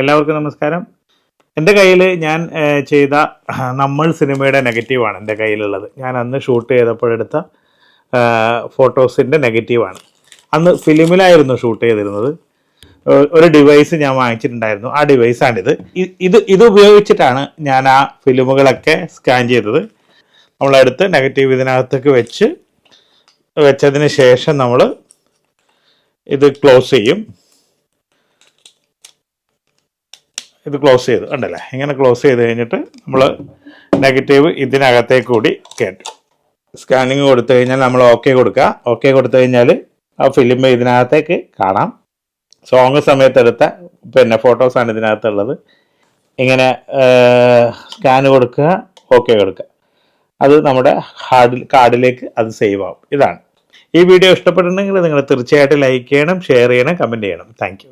എല്ലാവർക്കും നമസ്കാരം. എന്റെ കയ്യിൽ ഞാൻ ചെയ്ത നമ്മൾ സിനിമയുടെ നെഗറ്റീവാണ് എന്റെ കയ്യിലുള്ളത്. ഞാൻ അന്ന് ഷൂട്ട് ചെയ്തപ്പോഴെടുത്ത ഫോട്ടോസിന്റെ നെഗറ്റീവാണ്. അന്ന് ഫിലിമിലായിരുന്നു ഷൂട്ട് ചെയ്തിരുന്നത്. ഒരു ഡിവൈസ് ഞാൻ വാങ്ങിച്ചിട്ടുണ്ടായിരുന്നു. ആ ഡിവൈസാണിത്. ഇത് ഇത് ഉപയോഗിച്ചിട്ടാണ് ഞാൻ ആ ഫിലിമുകളൊക്കെ സ്കാൻ ചെയ്തത്. നമ്മളെടുത്ത് നെഗറ്റീവ് ഇതിനകത്തേക്ക് വെച്ച് വെച്ചതിന് ശേഷം നമ്മൾ ഇത് ക്ലോസ് ചെയ്യും. ഇത് ക്ലോസ് ചെയ്തു ഉണ്ടല്ലേ ഇങ്ങനെ ക്ലോസ് ചെയ്ത് കഴിഞ്ഞിട്ട് നമ്മൾ നെഗറ്റീവ് ഇതിനകത്തേക്ക് കൂടി കയറ്റും സ്കാനിങ് കൊടുത്തു കഴിഞ്ഞാൽ നമ്മൾ ഓക്കെ കൊടുക്കുക. ഓക്കെ കൊടുത്തു കഴിഞ്ഞാൽ ആ ഫിലിം ഇതിനകത്തേക്ക് കാണാം. സോങ് സമയത്തെടുത്ത പിന്നെ ഫോട്ടോസാണ് ഇതിനകത്തുള്ളത്. ഇങ്ങനെ സ്കാൻ കൊടുക്കുക ഓക്കെ കൊടുക്കുക. അത് നമ്മുടെ ഹാർഡിൽ കാർഡിലേക്ക് അത് സേവ് ആവും. ഇതാണ്. ഈ വീഡിയോ ഇഷ്ടപ്പെട്ടിട്ടുണ്ടെങ്കിൽ നിങ്ങൾ തീർച്ചയായിട്ടും ലൈക്ക് ചെയ്യണം ഷെയർ ചെയ്യണം കമന്റ് ചെയ്യണം. താങ്ക്